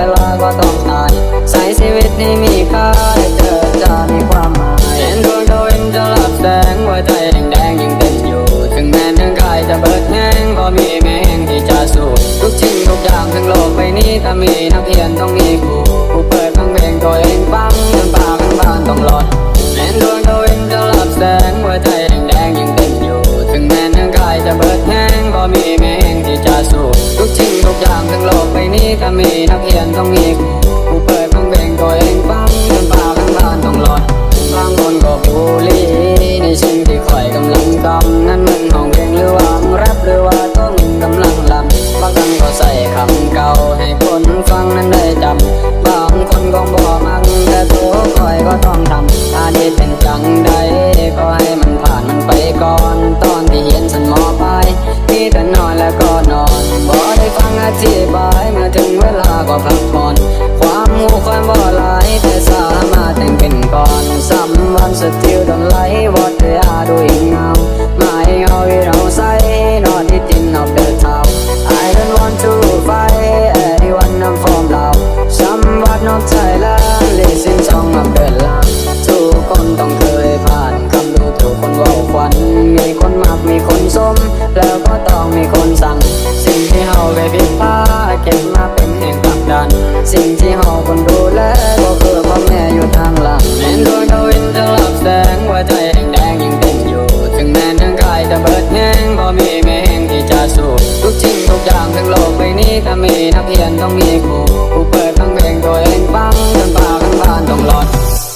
เวลาก็ต้องตายใส่ชีวิตนี้มีค่าได้เจอจะมีความหมายเห็นดวงดาวเองจะหลับแสงหัวใจแดงแดงยังเด่นอยู่ ถึงแม้ร่างกายจะเบิดแห้งก็มีแมงที่จะสู้ทุกชิ้นทุกอย่างทั้งโลกใบนี้ถ้ามีนักเพียนต้องมีครูผู้เปิดฟังเพลงตัวเองฟังจนปากทั้งบ้านต้องร้อนเห็นดวงดาวเองจะหลับแสงหัวใจแดงแดงยังเด่นอยู่ ถึงแม้ร่างกายจะเบิดแห้งก็มีแมงที่จะสู้ ถ้ามีนักเรียนต้องมี i still don't like what นี้ถ้ามีนักเรียนต้องมีครูครูเปิดทั้งเพลงตัวเองฟังจนปากทั้งบ้านต้องหลอน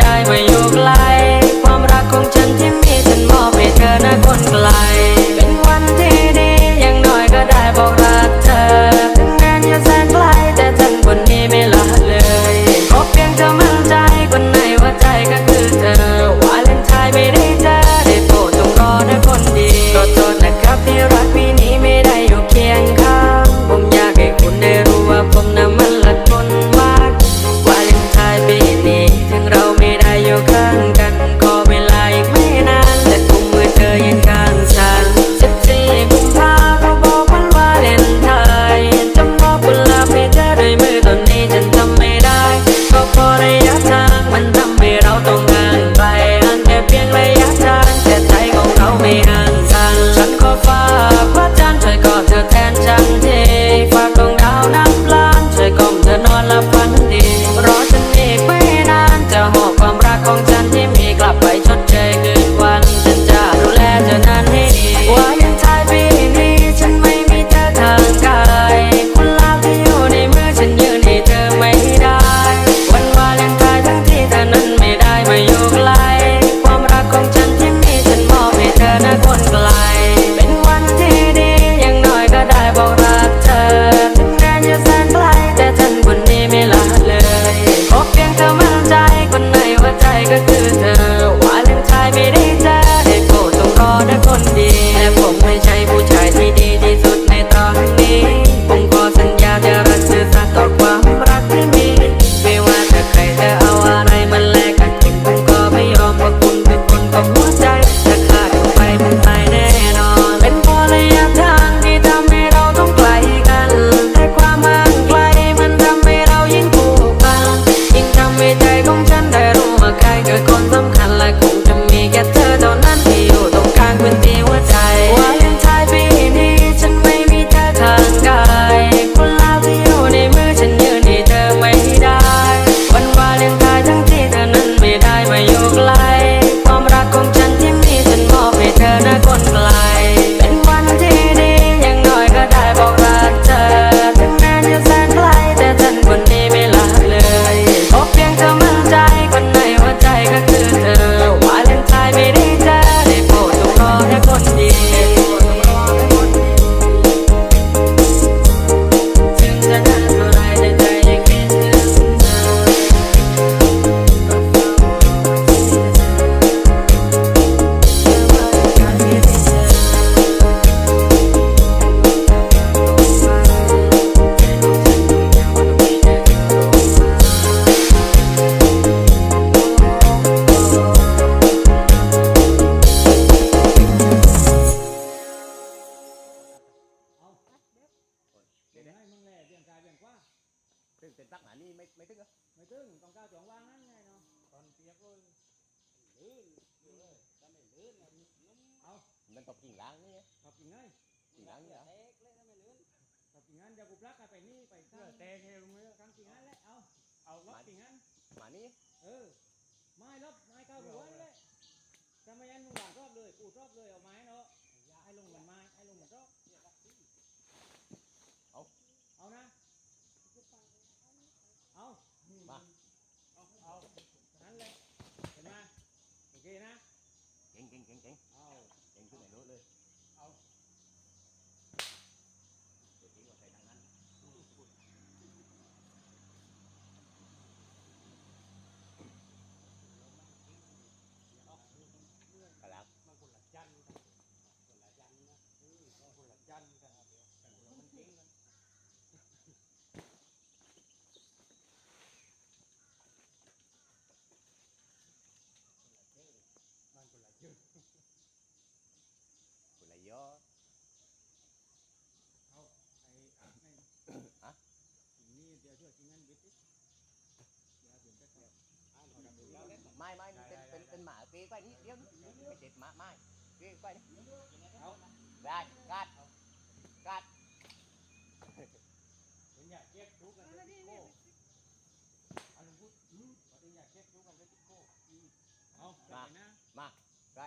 ได้ว่าอยู่ไกล ความรักของฉันที่มีฉันมอบให้เธอนะคนไกล กิ่งล้างนี่ไงขับกิ่งไงกิ่งล้างนี่เหรอเทกเลยถ้าไม่ลื่นขับกิ่งงั้นเดี๋ยวกูปลักกันไปนี่ไปข้างแต่เฮลงเลยข้างกิ่งงั้นแหละเอาเอาล็อกกิ่งงั้นมานี่เออไม้ล็อกไม้ก้าวหัวนี่แหละจะไม่ยันมึงหวานรอบเลยปูดรอบเลยเอาไม้เนาะไอ้ลงเหมือนไม้ไอ้ลงเหมือนรอบ เอา เอานะเอา มา เอาเอานั่นเลยเห็นไหมโอเคนะ เก่งเก่งเก่งเก่ง เอา เก่งขึ้นไหนรู้เลย เอา เดี๋ยวทิ้งไว้ใส่ทางนั้นกระลัก มันคนละจันกันคนละจันนะเออก็คนละจันกันแต่คนละมันเก่งกัน มันคนละชื่อ คนละย่อ เอาไอ้อะใน อะ สิ่งนี้เดี๋ยวช่วยกินเงินบิดดิเดี๋ยวเดี๋ยวแป๊บเดียว อ่านกันดูแล้วเล่น ไม่ไม่มันเป็นเป็นเป็นหมาปีกไปนี่เดียวไม่เจ็ดหมาไม่ปีกไปนี่เอาได้กัดกัดเห็นอยากเช็คดูกันเป็นติ๊กโก้อันลุงพูดอืมพอถึงอยากเช็คดูกันเป็นติ๊กโก้อืมเอาไปนะมาได้